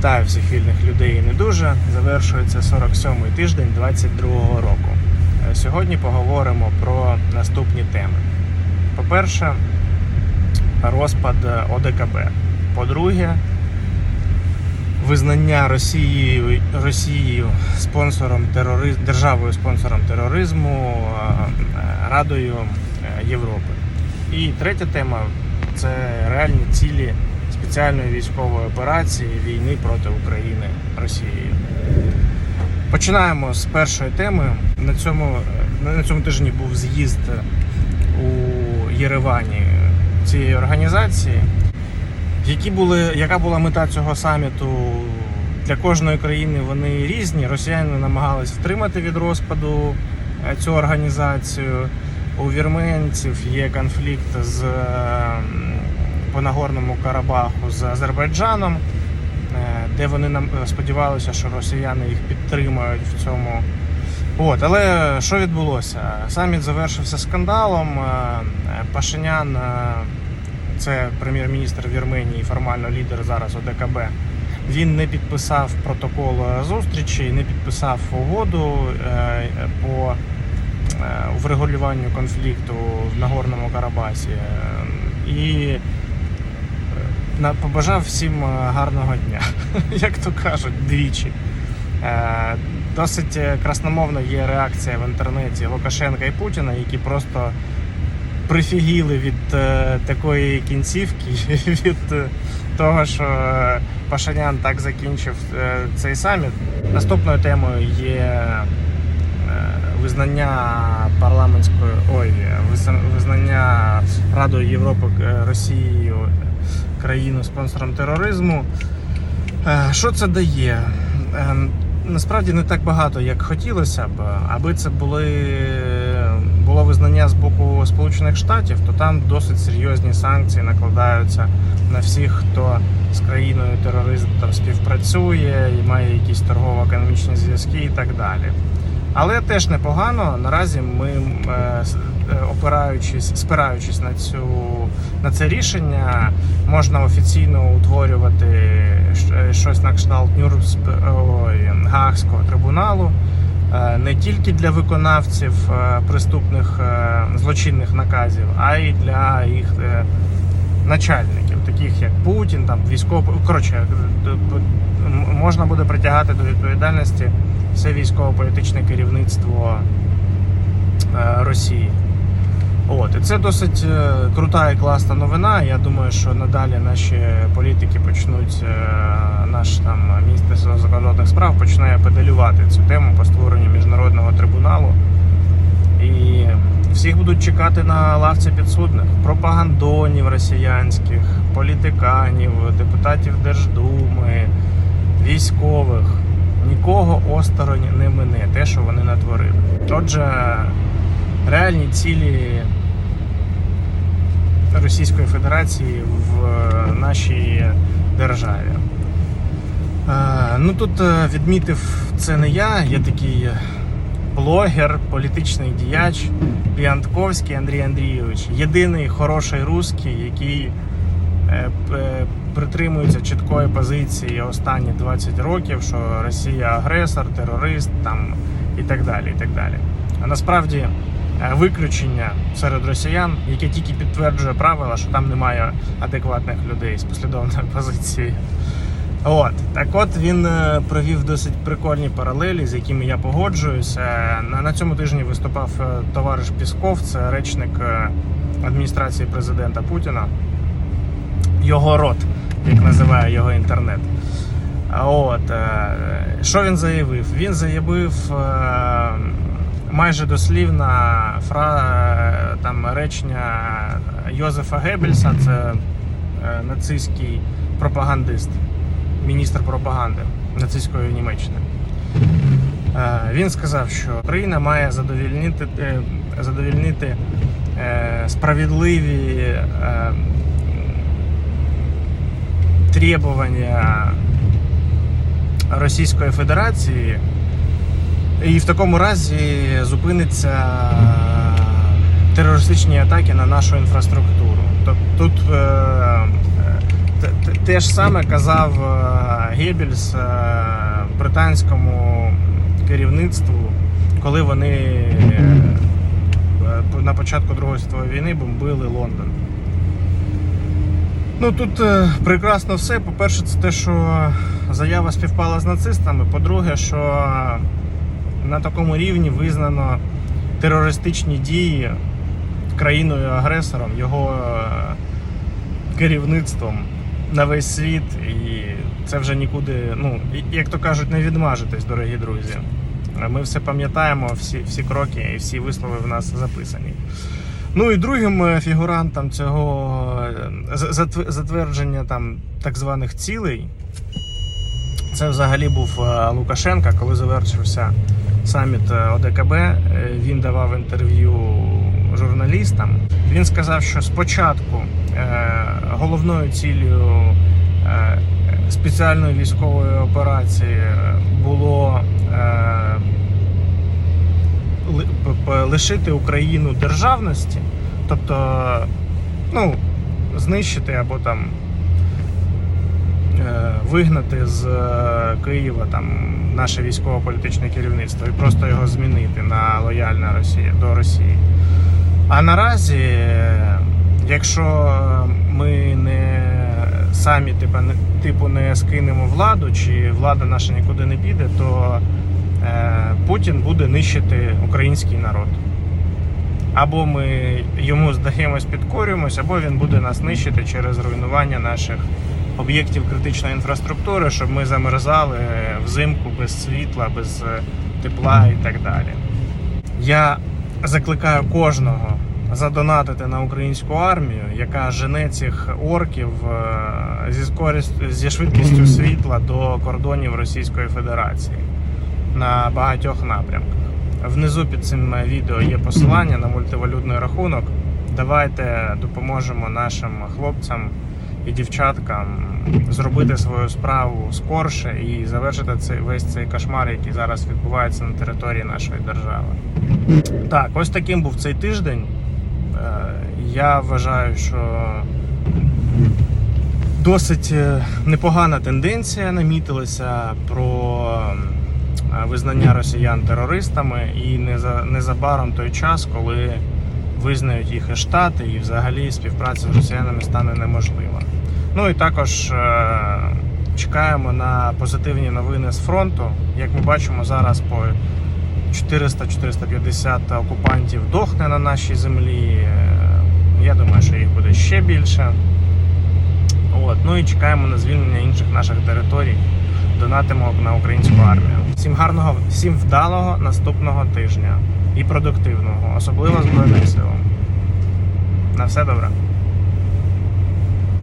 Вітаю всіх вільних людей і не дуже. Завершується 47-й тиждень 22-го року. Е, Сьогодні поговоримо про наступні теми. По-перше, розпад ОДКБ. По-друге, визнання Росією, Росією спонсором терори... державою спонсором тероризму е, Радою е, Європи. І третя тема це реальні цілі спеціальної військової операції війни проти України Росією. Починаємо з першої теми. На цьому, на цьому тижні був з'їзд у Єревані цієї організації. Які були, яка була мета цього саміту? Для кожної країни вони різні. Росіяни намагались втримати від розпаду е, цю організацію. У вірменців є конфлікт з по Нагорному Карабаху з Азербайджаном, е, де вони нам сподівалися, що росіяни їх підтримають в цьому. От, але що відбулося? Саміт завершився скандалом. Е, е, Пашинян, е, це прем'єр-міністр Вірменії, формально лідер зараз ОДКБ. Він не підписав протокол зустрічі, не підписав угоду е, по е, врегулюванню конфлікту в Нагорному Карабасі. Е, І е, побажав всім е, гарного дня, як то кажуть, двічі. Е, Досить е, красномовна є реакція в інтернеті Лукашенка і Путіна, які просто прифігіли від такої кінцівки, від того, що Пашинян так закінчив цей саміт. Наступною темою є визнання парламентської ой, визнання Радою Європи Росією країну спонсором тероризму. Е, Що це дає? Е, Насправді не так багато, як хотілося б. Аби це були було визнання з боку Сполучених Штатів, то там досить серйозні санкції накладаються на всіх, хто з країною терористом співпрацює і має якісь торгово-економічні зв'язки і так далі. Але теж непогано. Наразі ми, е, е, опираючись, спираючись на цю на це рішення, можна офіційно утворювати щось на кшталт ой, Гаагського трибуналу. е, Не тільки для виконавців е, преступних е, злочинних наказів, а й для їх е, начальників, таких як Путін, там військово коротше, е, можна буде притягати до відповідальності все військово-політичне керівництво е, Росії. От, і це досить е, крута і класна новина. Я думаю, що надалі наші політики почнуть, е, наш там міністерство закордонних справ почне педалювати цю тему по створенню міжнародного трибуналу. І всіх будуть чекати на лавці підсудних пропагандонів росіянських, політиканів, депутатів Держдуми, військових. Нікого осторонь не мине те, що вони натворили. Отже, реальні цілі Російської Федерації в нашій державі. Е, Ну тут е, відмітив це не я, є такий блогер, політичний діяч Піантковський Андрій Андрійович. Єдиний хороший русський, який е, притримується чіткої позиції останні 20 років, що Росія агресор, терорист там і так далі. І так далі. А насправді е, виключення серед росіян, яке тільки підтверджує правила, що там немає адекватних людей з послідовною позицією. От так, от він е, провів досить прикольні паралелі, з якими я погоджуюся. На, на цьому тижні виступав е, товариш Пісков, це речник е, адміністрації президента Путіна. Його рот, як називає його інтернет. От е, що він заявив? Він заявив е, майже дослівна фра е, там речення Йозефа Геббельса, це нацистський пропагандист, міністр пропаганди нацистської Німеччини. Він сказав, що Україна має задовільнити, задовільнити справедливі требування Російської Федерації, і в такому разі зупиниться терористичні атаки на нашу інфраструктуру. Тобто тут е, те- ж саме казав е, Геббельс е, британському керівництву, коли вони е, на початку Другої світової війни бомбили Лондон. Ну тут е, прекрасно все. По-перше, це те, що заява співпала з нацистами. По-друге, що на такому рівні визнано терористичні дії країною-агресором, його е, керівництвом на весь світ. І це вже нікуди, ну, як то кажуть, не відмажетесь, дорогі друзі. Ми все пам'ятаємо, всі, всі кроки і всі вислови в нас записані. Ну і другим е, фігурантом цього е, затвердження там так званих цілей, це взагалі був е, Лукашенка, коли завершився саміт ОДКБ. Він давав інтерв'ю журналістам. Він сказав, що спочатку головною ціллю спеціальної військової операції було лишити Україну державності, тобто ну, знищити або там е, вигнати з е, Києва там наше військово-політичне керівництво і просто його змінити на лояльне Росії до Росії. А наразі, е, якщо ми не самі типу, не, не скинемо владу, чи влада наша нікуди не піде, то е, Путін буде нищити український народ. Або ми йому здаємось, підкорюємось, або він буде нас нищити через руйнування наших об'єктів критичної інфраструктури, щоб ми замерзали взимку без світла, без е, тепла і так далі. Я закликаю кожного задонатити на українську армію, яка жене цих орків е, зі скорість зі швидкістю світла до кордонів Російської Федерації на багатьох напрямках. Внизу під цим відео є посилання на мультивалютний рахунок. Давайте допоможемо нашим хлопцям і дівчаткам зробити свою справу скорше і завершити цей весь цей кошмар, який зараз відбувається на території нашої держави. Так, ось таким був цей тиждень. Е, Я вважаю, що досить е, непогана тенденція намітилася про е, визнання росіян терористами, і незабаром той час, коли визнають їх і Штати, і взагалі співпраця з росіянами стане неможлива. Ну і також чекаємо на позитивні новини з фронту. Як ми бачимо, зараз по 400-450 окупантів дохне на нашій землі. Е, Я думаю, що їх буде ще більше. От. Ну і чекаємо на звільнення інших наших територій. Донатимо на українську армію. Всім гарного, всім вдалого наступного тижня і продуктивного, особливо Збройним силам. На все добре.